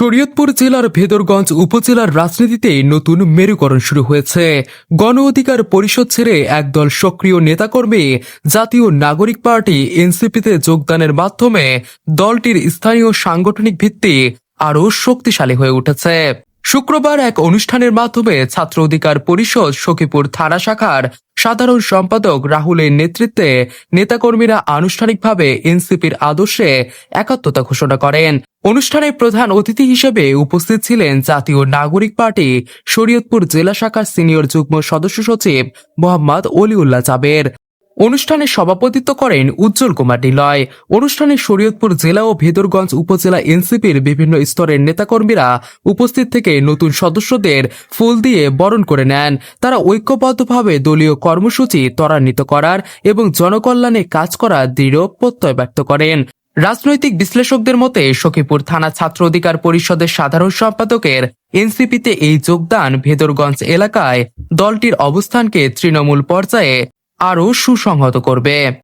শরীয়তপুর জেলার ভেদরগঞ্জ উপজেলার রাজনীতিতে নতুন মেরুকরণ শুরু হয়েছে। গণ অধিকার পরিষদ ছেড়ে একদল সক্রিয় নেতাকর্মী জাতীয় নাগরিক পার্টি এনসিপিতে যোগদানের মাধ্যমে দলটির স্থানীয় সাংগঠনিক ভিত্তি আরও শক্তিশালী হয়ে উঠেছে। শুক্রবার এক অনুষ্ঠানের মাধ্যমে ছাত্র অধিকার পরিষদ সখীপুর থানা শাখার সাধারণ সম্পাদক রাহুলের নেতৃত্বে নেতাকর্মীরা আনুষ্ঠানিকভাবে এনসিপির আদর্শে একাত্মতা ঘোষণা করেন। অনুষ্ঠানে প্রধান অতিথি হিসেবে উপস্থিত ছিলেন জাতীয় নাগরিক পার্টি শরীয়তপুর জেলা শাখার সিনিয়র যুগ্ম সদস্য সচিব মোহাম্মদ অলিউল্লাহ জাবের। অনুষ্ঠানে সভাপতিত্ব করেন উজ্জ্বল কুমার নিলয়। অনুষ্ঠানে শরীয়তপুর জেলা ও ভেদরগঞ্জ উপজেলা এনসিপির বিভিন্ন স্তরের নেতাকর্মীরা উপস্থিত থেকে নতুন সদস্যদের ফুল দিয়ে বরণ করে নেন। তারা ঐক্যবদ্ধভাবে দলীয় কর্মসূচি ত্বরান্বিত করার এবং জনকল্যাণে কাজ করার দৃঢ় প্রত্যয় ব্যক্ত করেন। রাজনৈতিক বিশ্লেষকদের মতে, সখীপুর থানা ছাত্র অধিকার পরিষদের সাধারণ সম্পাদকের এনসিপিতে এই যোগদান ভেদরগঞ্জ এলাকায় দলটির অবস্থানকে তৃণমূল পর্যায়ে আরও সুসংহত করবে।